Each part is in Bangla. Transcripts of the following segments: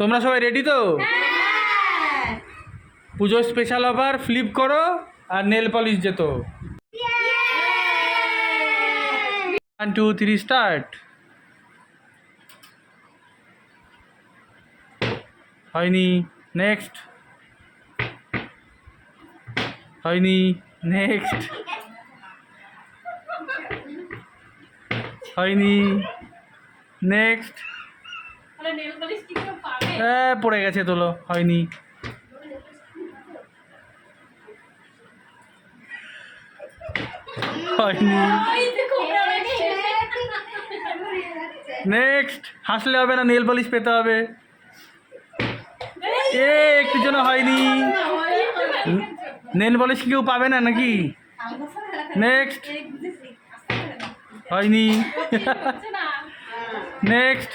তোমরা সবাই রেডি তো? পুজো স্পেশাল অফার ফ্লিপ করো আর নেল পলিশ যেত। ওয়ান টু থ্রি স্টার্ট হয়নি নেক্সট হয়নি নেক্সট হয়নি নেক্সট হ্যাঁ পড়ে গেছে তোলো হয়নি। হয়নি। নেক্সট হাসলে হবে না নেল পলিশ পেতে হবে। এ একটু জন্য হয়নি। নেল পলিশ কেউ পাবে না নাকি? নেক্সট হয়নি। নেক্সট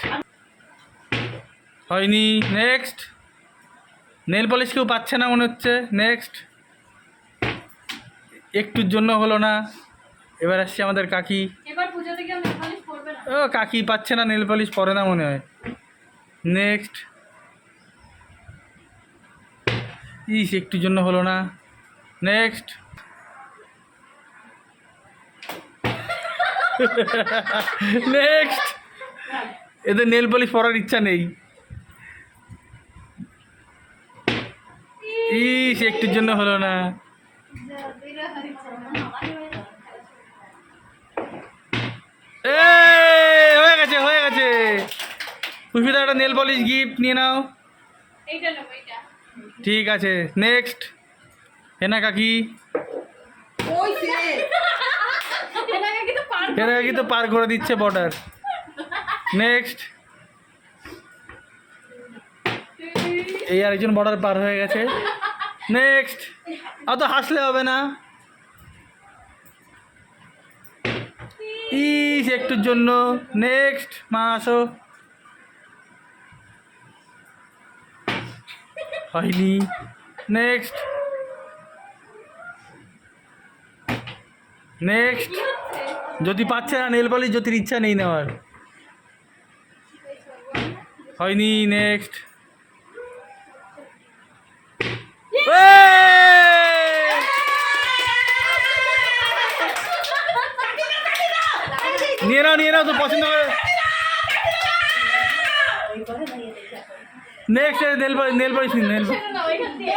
হয়নি। নেক্সট নেল পলিশ কেউ পাচ্ছে না মনে হচ্ছে। নেক্সট একটুর জন্য হলো না। এবার আসছে আমাদের কাকি। ও কাকি পাচ্ছে না নেল পলিশ পরে না মনে হয়। নেক্সট ইস একটুর জন্য হলো না। নেক্সট নেক্সট এদের নেল পলিশ পরার ইচ্ছা নেই। ইস একটুর জন্য হলো না। হয়ে গেছে হয়ে গেছে। পুষ্পিতা একটা নেল পলিশ গিফট নিয়ে নাও। ঠিক আছে নেক্সট হেনা কাকি। হেনা কাকি তো পার করে দিচ্ছে বর্ডার। নেক্সট এই আরেকজন বর্ডার পার হয়ে গেছে। নেক্সট অত হাসলে হবে না। ইস, একটুর জন্য। নেক্সট মা, আসো। হয়নি। নেক্সট নেক্সট যদি পাচ্ছে না নেল পলিশ জ্যোতির ইচ্ছা নেই নেওয়ার। হয়নি নেক্সট নিয়ে নাও নিয়ে নাও তো পছন্দ করে next nail polish nail polish nail ছেড়ে দাও এখান দিয়ে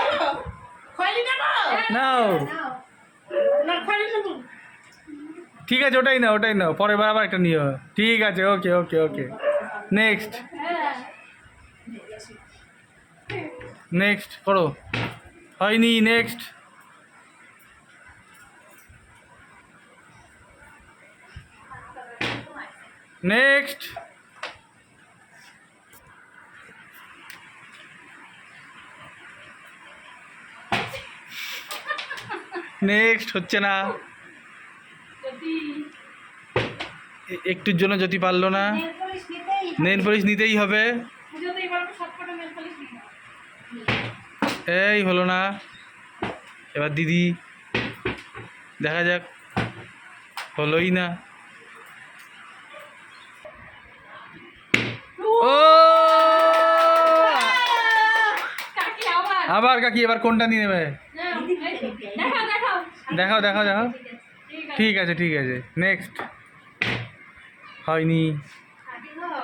নাও ঠিক আছে ওটাই নাও ওটাই নাও পরের বার আবার একটা নিও ঠিক আছে ওকে ওকে ওকে নেক্সট হ্যাঁ নেক্সট করো হয়নি নেক্সট নেক্সট নেক্সট হচ্ছে না। একটুর জন্য যদি পারল না। নেল পলিশ নিতেই হবে। এই হলো না। এবার দিদি দেখা যাক হলোই না। ও! আবার। কাকি এবার কোনটা নিয়ে নেবে। দেখাও দেখাও। দেখাও ঠিক আছে ঠিক আছে ঠিক আছে। নেক্সট হয়নি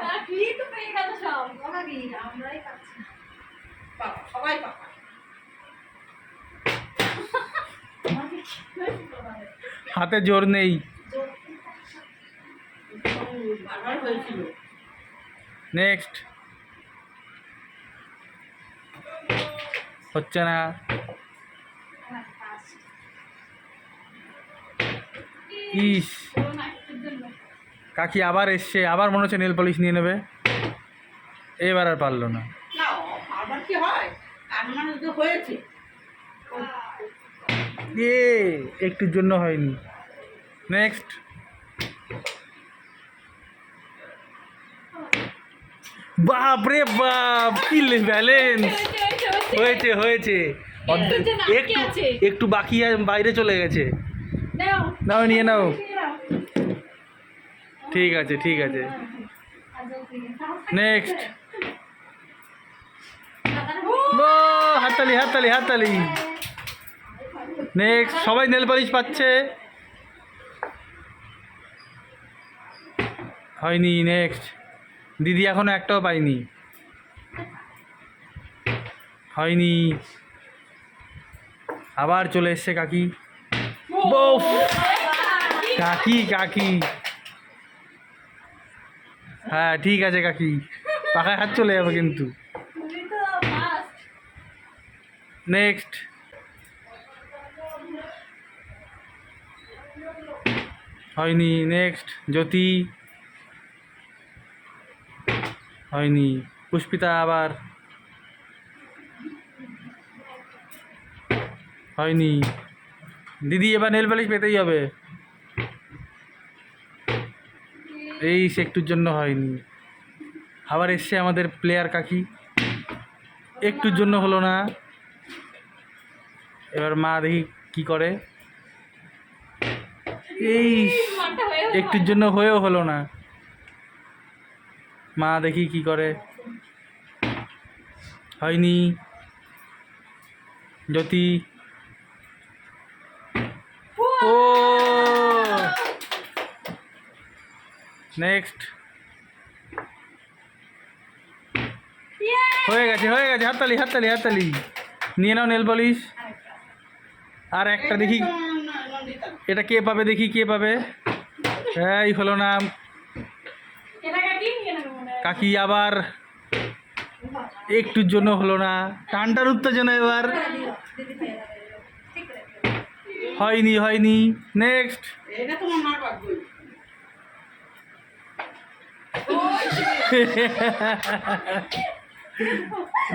আর কি তো পেয়ে গেল সব হাতে জোর নেই। নেক্সট হচ্ছে না। ইস। কাকি আবার এসছে, আবার মনে হচ্ছে নেল পলিশ নিয়ে নেবে। এবার আর পারল না। মানে হয়েছে। এ একটুর জন্য হয়নি। নেক্সট বাপ রে বাপ কি ব্যালেন্স হয়েছে, হয়েছে, একটু একটু বাকি বাইরে চলে গেছে। নাও। নাও নিয়ে নাও। নিয়ে নাও। ঠিক আছে ঠিক আছে। নেক্সট হাততালি হাততালি হাততালি। নেক্সট সবাই নেল পালিশ পাচ্ছে। হয়নি নেক্সট দিদি এখনও একটাও পাইনি হয়নি। আবার চলে এসছে কাকি। কাকি কাকি। হ্যাঁ ঠিক আছে কাকি। পাখায় হাত চলে যাবে কিন্তু। নেক্সট হয়নি নেক্সট জ্যোতি। হয়নি, পুষ্পিতা আবার। হয়নি। দিদি, এবার নেল পালিশ পেতেই হবে। এই একটুর জন্য হয়নি। আবার এসছে আমাদের প্লেয়ার কাকি। একটুর জন্য হলো না। এবার মা দেখি কি করে। এই একটুর জন্য হয়েও হলো না। মা দেখি কি করে। হয়নি। জ্যোতি। ও! নেক্সট হয়ে গেছে হয়ে গেছে। হাততালি হাততালি হাততালি। নিয়ে নাও নেল পলিশ আর একটা দেখি। এটা কে পাবে দেখি, কে পাবে? এই হলো না এটা কাটি নিয়ে নেব হয় কাকি আবার একটুর জন্য হলো না। টানটার উত্তেজনা এবার। হয়নি হয়নি। নেক্সট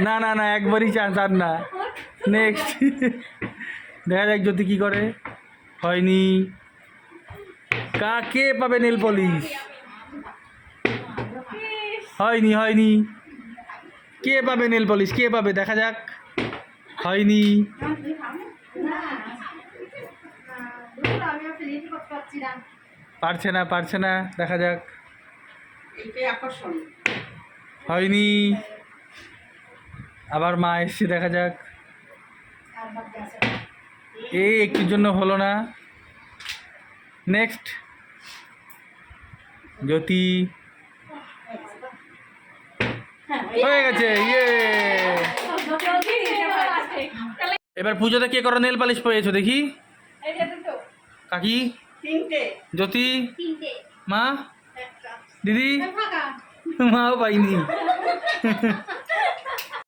না না না, একবারই চান্স আর না। নেক্সট দেখা যাক যদি কি করে। হয়নি। কাকে পাবে নেল পলিশ? হয়নি হয়নি। কে পাবে নেল পলিশ? কে পাবে? দেখা যাক। হয়নি। পারছে না পারছে না। দেখা যাক। হয়নি। আবার মা এসছে, দেখা যাক। এই একটুর জন্য হলো না। নেক্সট জ্যোতি। হয়ে গেছে ইয়ে। এবার পুজোতে কে করো নেল পালিশ পেয়েছ দেখি? কাকি? জ্যোতি? মা? দিদি? মাও পাইনি।